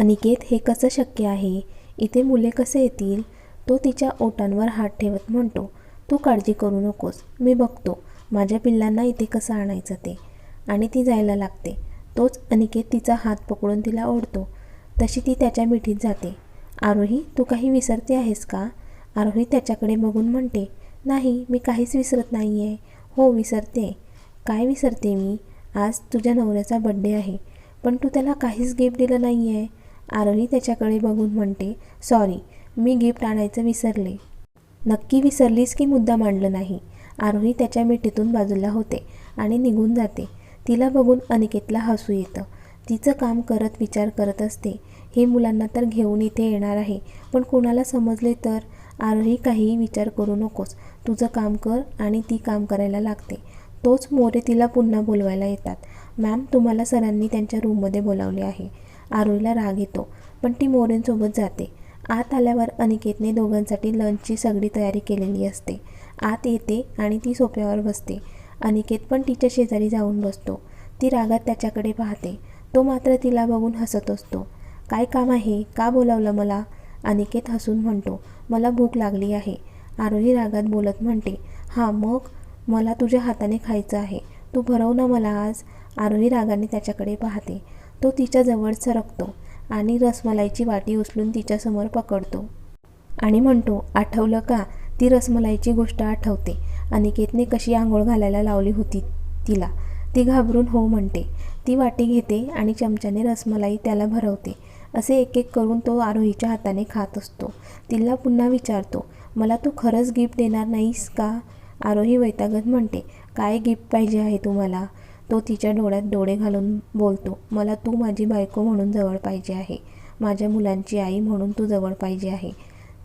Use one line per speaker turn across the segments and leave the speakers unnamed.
अनिकेत हे कसं शक्य आहे? इथे मुले कसे येतील? तो तिच्या ओटांवर हात ठेवत म्हणतो तू काळजी करू नकोस मी बघतो माझ्या पिल्लांना इथे कसं आणायचं ते. आणि ती जायला लागते. तोच अनिकेत तिचा हात पकडून तिला ओढतो. तशी ती त्याच्या मिठीत जाते. आरोही तू काही विसरते आहेस का? आरोही त्याच्याकडे बघून म्हणते नाही मी काहीच विसरत नाही आहे हो विसरते. काय विसरते मी? आज तुझ्या नवऱ्याचा बड्डे आहे पण तू त्याला काहीच गिफ्ट दिलं नाही आहे आरोही त्याच्याकडे बघून म्हणते सॉरी मी गिफ्ट आणायचं विसरले. नक्की विसरलीस की मुद्दा मांडलं नाही? आरोही त्याच्या मिठीतून बाजूला होते आणि निघून जाते. तिला बघून अनिकेतला हसू येतं. तिचं काम करत विचार करत असते. हे मुलांना तर घेऊन इथे येणार आहे पण कोणाला समजले तर? आरोही काहीही विचार करू नकोस. तुझं काम कर आणि ती काम करायला लागते. तोच मोरे तिला पुन्हा बोलवायला येतात. मॅम तुम्हाला सरांनी त्यांच्या रूममध्ये बोलावले आहे. आरोहीला राग येतो पण ती मोरेंसोबत जाते. आत आल्यावर अनिकेतने दोघांसाठी लंचची सगळी तयारी केलेली असते. आत येते आणि ती सोप्यावर बसते. अनिकेत पण तिच्या शेजारी जाऊन बसतो. ती रागात त्याच्याकडे पाहते. तो मात्र तिला बघून हसत असतो. काय काम आहे? का बोलावलं मला? अनिकेत हसून म्हणतो. मला भूक लागली आहे. आरोही रागात बोलत म्हणते. हां मग? मला तुझ्या हाताने खायचं आहे. तू भरव ना मला आज. आरोही रागाने त्याच्याकडे पाहते. तो तिच्याजवळ सरकतो आणि रसमलाईची वाटी उचलून तिच्यासमोर पकडतो. आणि म्हणतो आठवलं का ती रसमलाईची गोष्ट आठवते. अनिकेतने कशी आंघोळ घालायला लावली होती तिला ती घाबरून हो म्हणते. ती वाटी घेते आणि चमच्याने रसमलाई त्याला भरवते. असे एक एक करून तो आरोहीच्या हाताने खात असतो. तिला पुन्हा विचारतो मला तू खरंच गिफ्ट देणार नाहीस का आरोही वैतागत म्हणते काय गिफ्ट पाहिजे आहे तुम्हाला? तो तिच्या डोळ्यात डोळे घालून बोलतो मला तू माझी बायको म्हणून जवळ पाहिजे आहे. माझ्या मुलांची आई म्हणून तू जवळ पाहिजे आहे.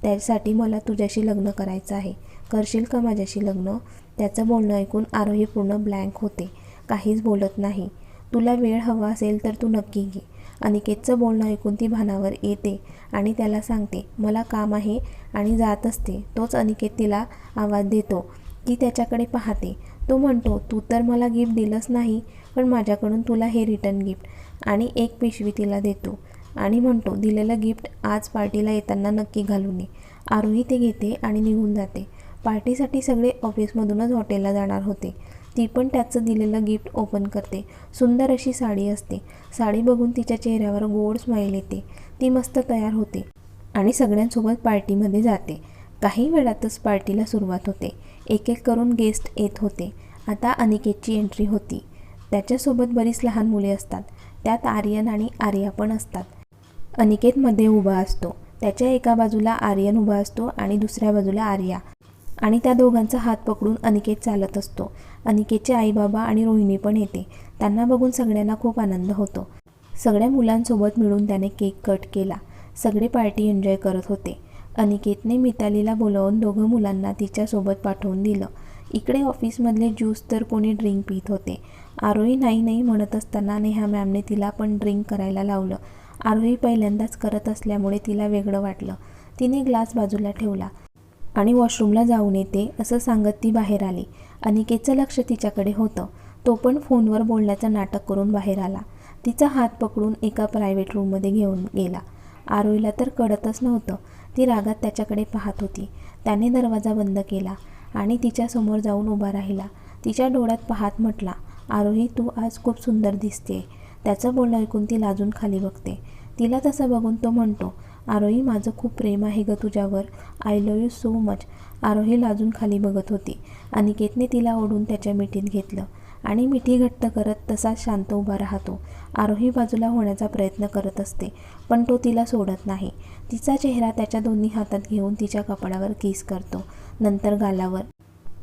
त्यासाठी मला तुझ्याशी लग्न करायचं आहे. करशील का माझ्याशी लग्न? त्याचं बोलणं ऐकून आरोही पूर्ण ब्लँक होते. काहीच बोलत नाही. तुला वेळ हवा असेल तर तू नक्की घे. अनिकेतचं बोलणं ऐकून ती भानावर येते आणि त्याला सांगते मला काम आहे आणि जात असते. तोच अनिकेत तिला आवाज देतो ती त्याच्याकडे पाहते. तो म्हणतो तू तर मला गिफ्ट दिलंच नाही पण माझ्याकडून तुला हे रिटर्न गिफ्ट आणि एक पिशवी तिला देतो आणि म्हणतो दिलेलं गिफ्ट आज पार्टीला येताना नक्की घालून ये. आरोही ते घेते आणि निघून जाते. पार्टीसाठी सगळे ऑफिसमधूनच हॉटेलला जाणार होते. ती पण त्याचं दिलेलं गिफ्ट ओपन करते. सुंदर अशी साडी असते. साडी बघून तिच्या चेहऱ्यावर गोड स्माईल येते. ती मस्त तयार होते आणि सगळ्यांसोबत पार्टीमध्ये जाते. काही वेळातच पार्टीला सुरुवात होते. एक एक करून गेस्ट येत होते. आता अनिकेतची एंट्री होती. त्याच्यासोबत बरीच लहान मुले असतात. त्यात आर्यन आणि आर्या पण असतात. अनिकेतमध्ये उभा असतो. त्याच्या एका बाजूला आर्यन उभा असतो आणि दुसऱ्या बाजूला आर्या. आणि त्या दोघांचा हात पकडून अनिकेत चालत असतो. अनिकेतचे आईबाबा आणि रोहिणी पण येते. त्यांना बघून सगळ्यांना खूप आनंद होतो. सगळ्या मुलांसोबत मिळून त्याने केक कट केला. सगळे पार्टी एन्जॉय करत होते. अनिकेतने मितालीला बोलावून दोघं मुलांना तिच्यासोबत पाठवून दिलं. इकडे ऑफिसमधले ज्यूस तर कोणी ड्रिंक पित होते. आरोही नाही नाही म्हणत असताना नेहा मॅमने तिला पण ड्रिंक करायला लावलं. आरोही पहिल्यांदाच करत असल्यामुळे तिला वेगळं वाटलं. तिने ग्लास बाजूला ठेवला. आणि वॉशरूमला जाऊन येते असं सांगत ती बाहेर आली. अनिकेतचं लक्ष तिच्याकडे होतं. तो पण फोनवर बोलण्याचं नाटक करून बाहेर आला. तिचा हात पकडून एका प्रायव्हेट रूममध्ये घेऊन गेला. आरोहीला तर कळतच नव्हतं. ती रागात त्याच्याकडे पाहत होती. त्याने दरवाजा बंद केला आणि तिच्यासमोर जाऊन उभा राहिला. तिच्या डोळ्यात पाहत म्हटला आरोही तू आज खूप सुंदर दिसते त्याचं बोलणं ऐकून ती लाजून खाली बघते. तिला तसं बघून तो म्हणतो आरोही माझं खूप प्रेम आहे ग तुझ्यावर. I love you so much Arohi लाजून खाली बघत होती. अनिकेतने तिला ओढून त्याच्या मिठीत घेतलं. आणि मिठी घट्ट करत तसाच शांत उभा राहतो. आरोही बाजूला होण्याचा प्रयत्न करत असते पण तो तिला सोडत नाही. तिचा चेहरा त्याच्या दोन्ही हातात घेऊन तिच्या कपाळावर किस करतो. नंतर गालावर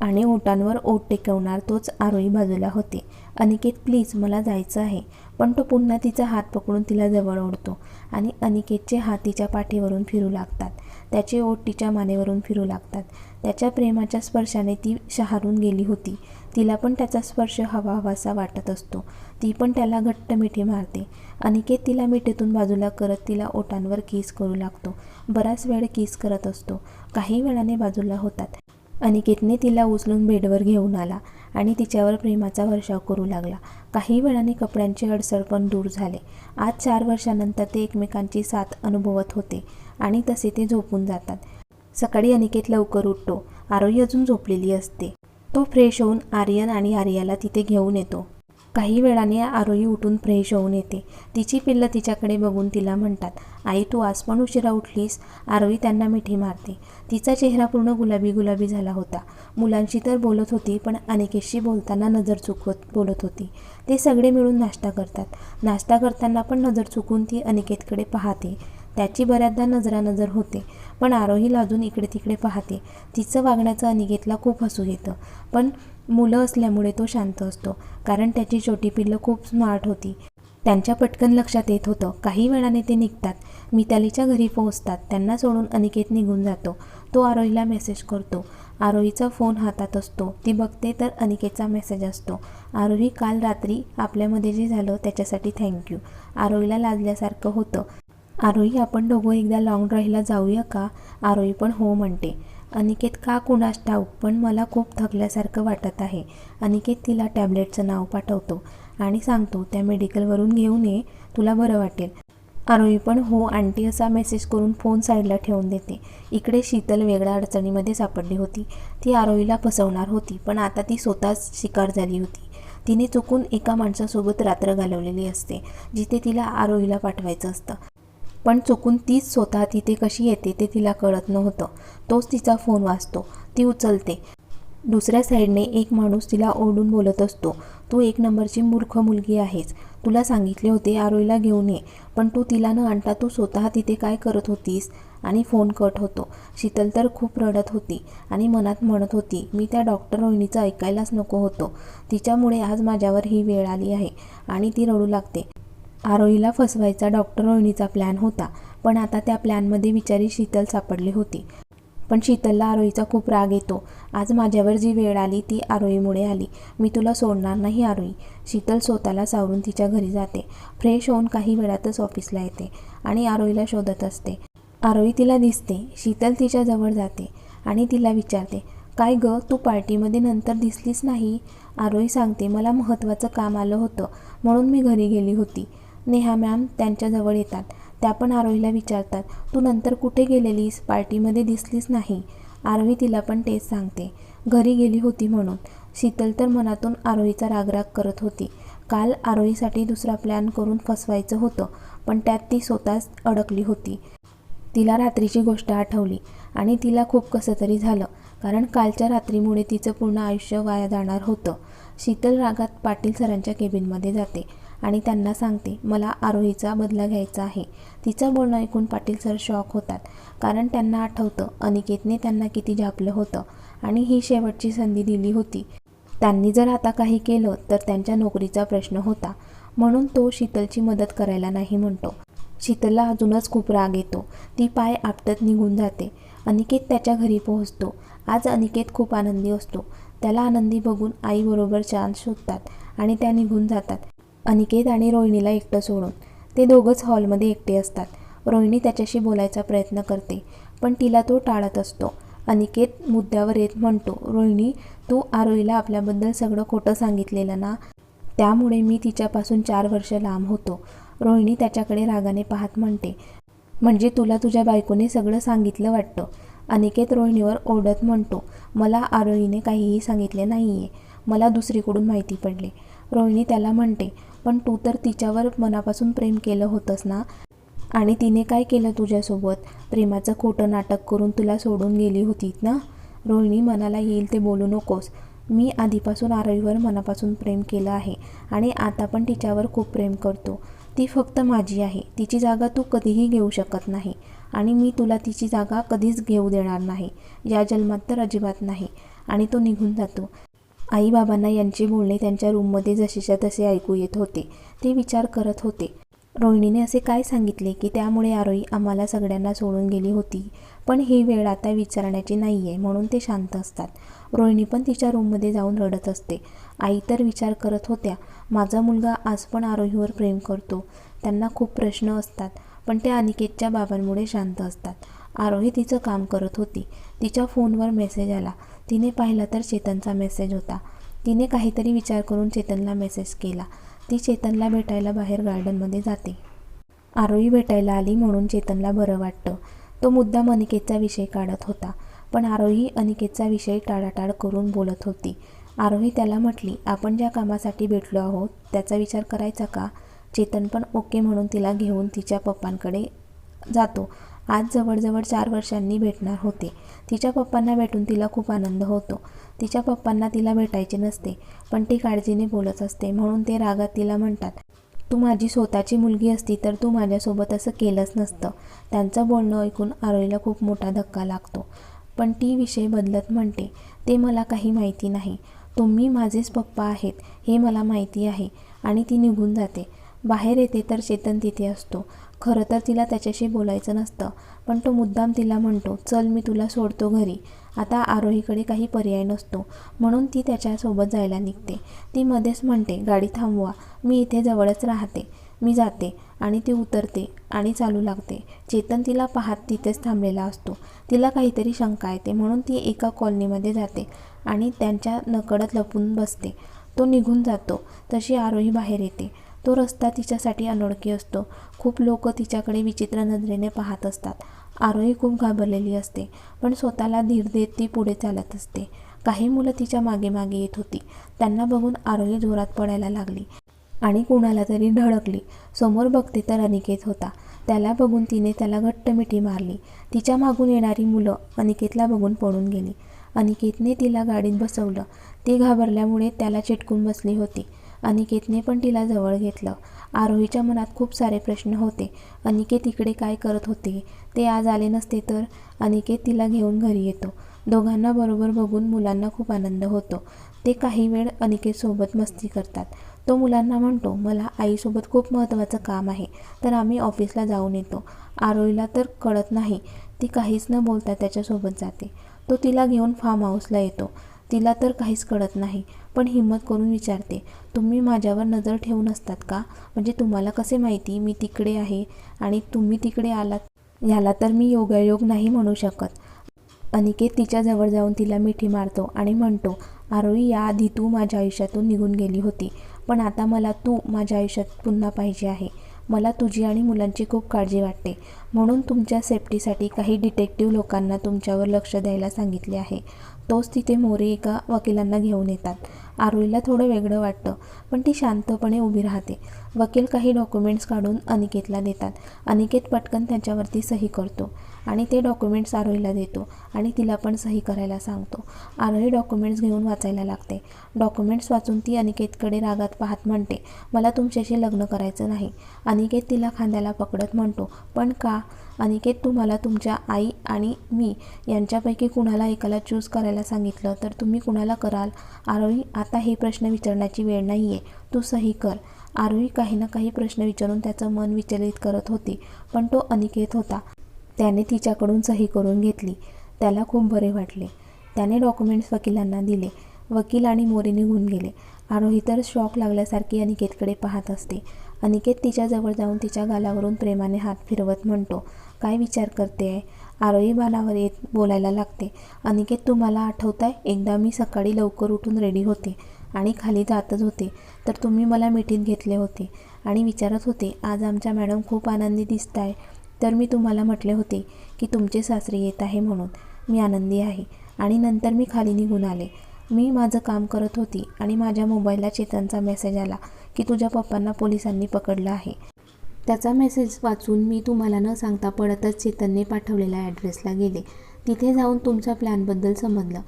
आणि ओटांवर ओट टेकवणार तोच आरोही बाजूला होते. अनिकेत प्लीज मला जायचं आहे. पण तो पुन्हा तिचा हात पकडून तिला जवळ ओढतो आणि अनिकेतचे हात तिच्या पाठीवरून फिरू लागतात. त्याचे ओट तिच्या मानेवरून फिरू लागतात. त्याच्या प्रेमाच्या स्पर्शाने ती शहारून गेली होती. तिला पण त्याचा स्पर्श हवा हवासा वाटत असतो. ती पण त्याला घट्ट मिठी मारते. अनिकेत तिला मिठीतून बाजूला करत तिला ओटांवर किस करू लागतो. बराच वेळ किस करत असतो. काही वेळाने बाजूला होतात. अनिकेतने तिला उचलून बेडवर घेऊन आला आणि तिच्यावर प्रेमाचा वर्षाव करू लागला. काही वेळाने कपड्यांची अडसर पण दूर झाले. आज चार वर्षानंतर ते एकमेकांची साथ अनुभवत होते आणि तसे ते झोपून जातात. सकाळी अनिकेत लवकर उठतो. आरोही अजून झोपलेली असते. तो फ्रेश होऊन आर्यन आणि आर्याला तिथे घेऊन येतो. काही वेळाने आरोही उठून फ्रेश होऊन येते. तिची पिल्लं तिच्याकडे बघून तिला म्हणतात आई तू आज पण उशिरा उठलीस? आरोही त्यांना मिठी मारते. तिचा चेहरा पूर्ण गुलाबी गुलाबी झाला होता. मुलांशी तर बोलत होती पण अनेकेशी बोलताना नजर चुकवत बोलत होती. ते सगळे मिळून नाश्ता करतात. नाश्ता करताना पण नजर चुकून ती अनिकेतकडे पाहते. त्याची बऱ्याचदा नजरानजर होते. पण आरोही लाजून इकडे तिकडे पाहते. तिचं वागण्याचं अनिकेतला खूप हसू येतं. पण मुलं असल्यामुळे तो शांत असतो. कारण त्याची छोटी पिल्लं खूप स्मार्ट होती. त्यांच्या पटकन लक्षात येत होतं. काही वेळाने ते निघतात. मितालीच्या घरी पोहोचतात. त्यांना सोडून अनिकेत निघून जातो. तो आरोहीला मेसेज करतो. आरोहीचा फोन हातात असतो. ती बघते तर अनिकेतचा मेसेज असतो. आरोही काल रात्री आपल्यामध्ये जे झालं त्याच्यासाठी थँक्यू आरोहीला लाजल्यासारखं होतं. आरोही आपण दोघं एकदा लाँग ड्राईव्हला जाऊया का? आरोही पण हो म्हणते. अनिकेत का कुणास ठाऊक पण मला खूप थकल्यासारखं वाटत आहे. अनिकेत तिला टॅबलेटचं नाव पाठवतो आणि सांगतो त्या मेडिकलवरून घेऊन ये तुला बरं वाटेल. आरोही पण हो आंटी असा मेसेज करून फोन साईडला ठेवून देते. इकडे शीतल वेगळ्या अडचणीमध्ये सापडली होती. ती आरोहीला फसवणार होती पण आता ती स्वतःच शिकार झाली होती. तिने चुकून एका माणसासोबत रात्र घालवलेली असते जिथे तिला आरोहीला पाठवायचं असतं. पण चुकून तीच स्वतः तिथे कशी येते ते तिला कळत नव्हतं. तोच तिचा फोन वाचतो ती उचलते. दुसऱ्या साईडने एक माणूस तिला ओरडून बोलत असतो. तू एक नंबरची मूर्ख मुलगी आहेस. तुला सांगितले होते आरोईला घेऊन ये. पण तू तिला न आणता तू स्वतः तिथे काय करत होतीस? आणि फोन कट होतो. शीतल तर खूप रडत होती आणि मनात म्हणत होती मी त्या डॉक्टर रोहिणीचं ऐकायलाच नको होतो. तिच्यामुळे आज माझ्यावर ही वेळ आली आहे. आणि ती रडू लागते. आरोहीला फसवायचा डॉक्टर रोहिणीचा प्लॅन होता पण आता त्या प्लॅनमध्ये विचारी शीतल सापडली होती. पण शीतलला आरोहीचा खूप राग येतो. आज माझ्यावर जी वेळ आली ती आरोहीमुळे आली. मी तुला सोडणार नाही आरोही. शीतल स्वतःला सावरून तिच्या घरी जाते. फ्रेश होऊन काही वेळातच ऑफिसला येते आणि आरोहीला शोधत असते. आरोही तिला दिसते. शीतल तिच्याजवळ जाते आणि तिला विचारते काय ग तू पार्टीमध्ये नंतर दिसलीच नाही? आरोही सांगते मला महत्त्वाचं काम आलं होतं म्हणून मी घरी गेली होती. नेहा मॅम त्यांच्याजवळ येतात. त्या पण आरोहीला विचारतात तू नंतर कुठे गेलेलीस? पार्टीमध्ये दिसलीच नाही. आरोही तिला पण तेच सांगते. घरी गेली होती म्हणून. शीतल तर मनातून आरोहीचा रागराग करत होती. काल आरोहीसाठी दुसरा प्लॅन करून फसवायचं होतं पण त्यात ती स्वतःच अडकली होती. तिला रात्रीची गोष्ट आठवली आणि तिला खूप कसं तरी झालं कारण कालच्या रात्रीमुळे तिचं पूर्ण आयुष्य वाया जाणार होतं. शीतल रागात पाटील सरांच्या केबिनमध्ये जाते. आणि त्यांना सांगते मला आरोहीचा बदला घ्यायचा आहे. तिचं बोलणं ऐकून पाटील सर शॉक होतात कारण त्यांना आठवतं अनिकेतने त्यांना किती झापलं होतं आणि ही शेवटची संधी दिली होती. त्यांनी जर आता काही केलं तर त्यांच्या नोकरीचा प्रश्न होता. म्हणून तो शीतलची मदत करायला नाही म्हणतो. शीतलला अजूनच खूप राग येतो. ती पाय आपटत निघून जाते. अनिकेत त्याच्या घरी पोहोचतो. आज अनिकेत खूप आनंदी असतो. त्याला आनंदी बघून आईबरोबर चान्स शोधतात आणि त्या निघून जातात. अनिकेत आणि रोहिणीला एकटं सोडून. ते दोघंच हॉलमध्ये एकटे असतात. रोहिणी त्याच्याशी बोलायचा प्रयत्न करते पण तिला तो टाळत असतो. अनिकेत मुद्द्यावर येत म्हणतो रोहिणी तू आरोहीला आपल्याबद्दल सगळं खोटं सांगितलेलं ना? त्यामुळे मी तिच्यापासून चार वर्ष लांब होतो. रोहिणी त्याच्याकडे रागाने पाहत म्हणते म्हणजे तुला तुझ्या बायकोने सगळं सांगितलं वाटतं? अनिकेत रोहिणीवर ओढत म्हणतो मला आरोहीने काहीही सांगितले नाही आहे मला दुसरीकडून माहिती पडली. रोहिणी त्याला म्हणते पण तू तर तिच्यावर मनापासून प्रेम केलं होतंस ना? आणि तिने काय केलं तुझ्यासोबत? प्रेमाचं खोटं नाटक करून तुला सोडून गेली होती ना? रोहिणी मनाला येईल ते बोलू नकोस. मी आधीपासून आरवीवर मनापासून प्रेम केलं आहे आणि आता पण तिच्यावर खूप प्रेम करतो. ती फक्त माझी आहे. तिची जागा तू कधीही घेऊ शकत नाही. आणि मी तुला तिची जागा कधीच घेऊ देणार नाही. या जन्मात तर अजिबात नाही. आणि तो निघून जातो. आईबाबांना यांचे बोलणे त्यांच्या रूममध्ये जसेच्या तसे ऐकू येत होते. ते विचार करत होते. रोहिणीने असे काय सांगितले की त्यामुळे आरोही आम्हाला सगळ्यांना सोडून गेली होती. पण ही वेळ आता विचारण्याची नाही आहे म्हणून ते शांत असतात. रोहिणी पण तिच्या रूममध्ये जाऊन रडत असते. आई तर विचार करत होत्या माझा मुलगा आज पण आरोहीवर प्रेम करतो. त्यांना खूप प्रश्न असतात पण ते अनिकेतच्या बाबांमुळे शांत असतात. आरोही तिचं काम करत होती. तिच्या फोनवर मेसेज आला. तिने पाहिला तर चेतनचा मेसेज होता. तिने काहीतरी विचार करून चेतनला मेसेज केला. ती चेतनला भेटायला बाहेर गार्डनमध्ये जाते. आरोही भेटायला आली म्हणून चेतनला बरं वाटतं. तो मुद्दाम अनिकेतचा विषय काढत होता. पण आरोही अनिकेतचा विषय टाळाटाळ करून बोलत होती. आरोही त्याला म्हटली आपण ज्या कामासाठी भेटलो आहोत त्याचा विचार करायचा का? चेतन पण ओके म्हणून तिला घेऊन तिच्या पप्पांकडे जातो. आज जवळजवळ चार वर्षांनी भेटणार होते. तिच्या पप्पांना भेटून तिला खूप आनंद होतो. तिच्या पप्पांना तिला भेटायचे नसते पण ती काळजीने बोलत असते म्हणून ते रागात तिला म्हणतात तू माझी स्वतःची मुलगी असती तर तू माझ्यासोबत असं केलंच नसतं. त्यांचं बोलणं ऐकून आरोईला खूप मोठा धक्का लागतो. पण ती विषय बदलत म्हणते ते मला काही माहिती नाही. तुम्ही माझेच पप्पा आहेत हे मला माहिती आहे. आणि ती निघून जाते. बाहेर येते तर चेतन तिथे असतो. खरं तर तिला त्याच्याशी बोलायचं नसतं पण तो मुद्दाम तिला म्हणतो चल मी तुला सोडतो घरी. आता आरोहीकडे काही पर्याय नसतो. म्हणून ती त्याच्यासोबत जायला निघते. ती मध्येच म्हणते गाडी थांबवा. मी इथे जवळच राहते. मी जाते आणि ती उतरते आणि चालू लागते. चेतन तिला पाहत तिथेच थांबलेला असतो. तिला काहीतरी शंका येते म्हणून ती एका कॉलनीमध्ये जाते आणि त्यांच्या नकळत लपून बसते. तो निघून जातो. तशी आरोही बाहेर येते. तो रस्ता तिच्यासाठी अनोळखी असतो. खूप लोक तिच्याकडे विचित्र नजरेने पाहत असतात. आरोही खूप घाबरलेली असते पण स्वतःला धीर देत ती पुढे चालत असते. काही मुलं तिच्यामागे मागे येत होती. त्यांना बघून आरोही जोरात पडायला लागली आणि कुणाला तरी ढळकली समोर बघते तर अनिकेत होता. त्याला बघून तिने त्याला घट्ट मिठी मारली. तिच्या मागून येणारी मुलं अनिकेतला बघून पळून गेली. अनिकेतने तिला गाडीत बसवलं. ती घाबरल्यामुळे त्याला चिटकून बसली होती. अनिकेतने पण तिला जवळ घेतलं. आरोहीच्या मनात खूप सारे प्रश्न होते. अनिकेत इकडे काय करत होते? ते आज आले नसते तर अनिकेत तिला घेऊन घरी येतो. दोघांना बरोबर बघून मुलांना खूप आनंद होतो. ते काही वेळ अनिकेतसोबत मस्ती करतात. तो मुलांना म्हणतो मला आईसोबत खूप महत्त्वाचं काम आहे तर आम्ही ऑफिसला जाऊन येतो. आरोहीला तर कळत नाही ती काहीच न बोलता त्याच्यासोबत जाते. तो तिला घेऊन फार्म हाऊसला येतो. तिला तर काहीच कळत नाही. पण हिम्मत करून विचारते तुम्ही माझ्यावर नजर ठेवून असतात का? म्हणजे तुम्हाला कसे माहिती? मी तिकडे आहे आणि तुम्ही तिकडे आलात. याला तर मी योगायोग नाही म्हणू शकत. अनिकेत तिच्याजवळ जाऊन तिला मिठी मारतो आणि म्हणतो आरोही याआधी तू माझ्या आयुष्यातून निघून गेली होती. पण आता मला तू माझ्या आयुष्यात पुन्हा पाहिजे आहे. मला तुझी आणि मुलांची खूप काळजी वाटते. म्हणून तुमच्या सेफ्टीसाठी काही डिटेक्टिव्ह लोकांना तुमच्यावर लक्ष द्यायला सांगितले आहे. तोच तिथे मोरे एका वकिलांना घेऊन येतात. आरोहीला थोडं वेगळं वाटतं पण ती शांतपणे उभी राहते. वकील काही डॉक्युमेंट्स काढून अनिकेतला देतात. अनिकेत पटकन त्याच्यावरती सही करतो. आणि ते डॉक्युमेंट्स आरोहीला देतो आणि तिला पण सही करायला सांगतो. आरोही डॉक्युमेंट्स घेऊन वाचायला लागते. डॉक्युमेंट्स वाचून ती अनिकेतकडे रागात पाहत म्हणते मला तुमच्याशी लग्न करायचं नाही. अनिकेत तिला खांद्याला पकडत म्हणतो पण का? अनिकेत तुम्हाला तुमच्या आई आणि मी यांच्यापैकी कुणाला एकाला चूज करायला सांगितलं? तर तुम्ही कुणाला कराल? आरोही आता हे प्रश्न विचारण्याची वेळ नाही आहे तू सही कर. आरोही काही ना काही प्रश्न विचारून त्याचं मन विचलित करत होती पण तो अनिकेत होता. त्याने तिच्याकडून सही करून घेतली. त्याला खूप बरे वाटले. त्याने डॉक्युमेंट्स वकिलांना दिले. वकील आणि मोरे निघून गेले. आरोही तर शॉक लागल्यासारखी अनिकेतकडे पाहत असते. अनिकेत तिच्याजवळ जाऊन तिच्या गालावरून प्रेमाने हात फिरवत म्हणतो काय विचार करते आहे आरोही बालावर येत बोलायला लागते. अनिकेत तुम्हाला आठवत आहे एकदा मी सकाळी लवकर उठून रेडी होते आणि खाली जातच होते. तर तुम्ही मला मिठीत घेतले होते आणि विचारत होते आज आमच्या मॅडम खूप आनंदी दिसत आहे तर मी तुम्हाला म्हटले होते की तुमचे सासरे येत आहे म्हणून. मी आनंदी आहे. आणि नंतर मी खाली निघून आले. मी माझं काम करत होती आणि माझ्या मोबाईलला चेतनचा मेसेज आला की तुझ्या पप्पांना पोलिसांनी पकडलं आहे. त्याचा मेसेज वाचून मी तुम्हाला न सांगता पडतच चेतनने पाठवलेल्या ॲड्रेसला गेले. तिथे जाऊन तुमच्या प्लॅनबद्दल समजलं.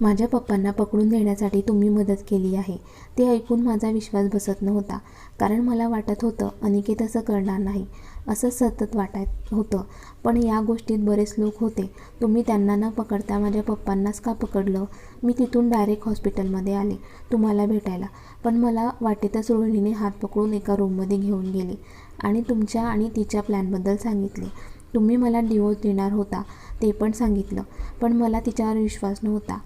माझ्या पप्पांना पकडून देण्यासाठी तुम्ही मदत केली आहे. ते ऐकून माझा विश्वास बसत नव्हता. कारण मला वाटत होतं अनिकेत असं करणार नाही. असं सतत वाटत होतं. पण या गोष्टीत बरेच लोक होते. तुम्ही त्यांना न पकडता माझ्या पप्पांनाच का पकडलं? मी तिथून डायरेक्ट हॉस्पिटलमध्ये आले तुम्हाला भेटायला. पण मला वाटेतच रोहिणीने हात पकडून एका रूममध्ये घेऊन गेली आणि तुमच्या आणि तिच्या प्लॅनबद्दल सांगितले. तुम्ही मला डिवोर्स देणार होता ते पण सांगितलं. पण मला तिच्यावर विश्वास नव्हता.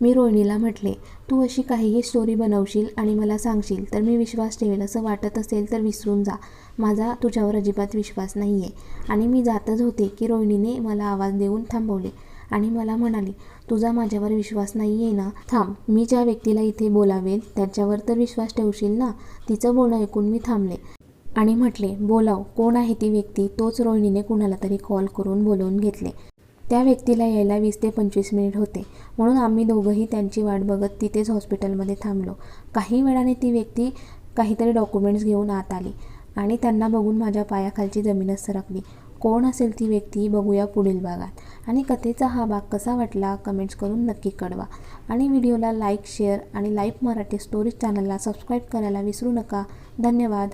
मी रोहिणीला म्हटले तू अशी काहीही स्टोरी बनवशील आणि मला सांगशील तर मी विश्वास ठेवेल असं वाटत असेल तर विसरून जा. माझा तुझ्यावर अजिबात विश्वास नाही आहे आणि मी जातच होते की रोहिणीने मला आवाज देऊन थांबवले. आणि मला म्हणाली तुझा माझ्यावर विश्वास नाही आहे ना? थांब मी ज्या व्यक्तीला इथे बोलावेल त्याच्यावर तर विश्वास ठेवशील ना? तिचं बोलणं ऐकून मी थांबले. आणि म्हटले बोलाव कोण आहे ती व्यक्ती तोच रोहिणीने कुणाला तरी कॉल करून बोलवून घेतले. त्या व्यक्तीला यायला वीस ते पंचवीस मिनिट होते. म्हणून आम्ही दोघंही त्यांची वाट बघत तिथेच हॉस्पिटलमध्ये थांबलो. काही वेळाने ती व्यक्ती काहीतरी डॉक्युमेंट्स घेऊन आत आली. आणि त्यांना बघून माझ्या पायाखालची जमीनच सरकली. कोण असेल ती व्यक्ती बघूया पुढील भागात. आणि कथेचा हा भाग कसा वाटला कमेंट्स करून नक्की कळवा. आणि व्हिडिओला लाईक शेअर आणि लाईव्ह मराठी स्टोरीज चॅनलला सबस्क्राईब करायला विसरू नका. धन्यवाद.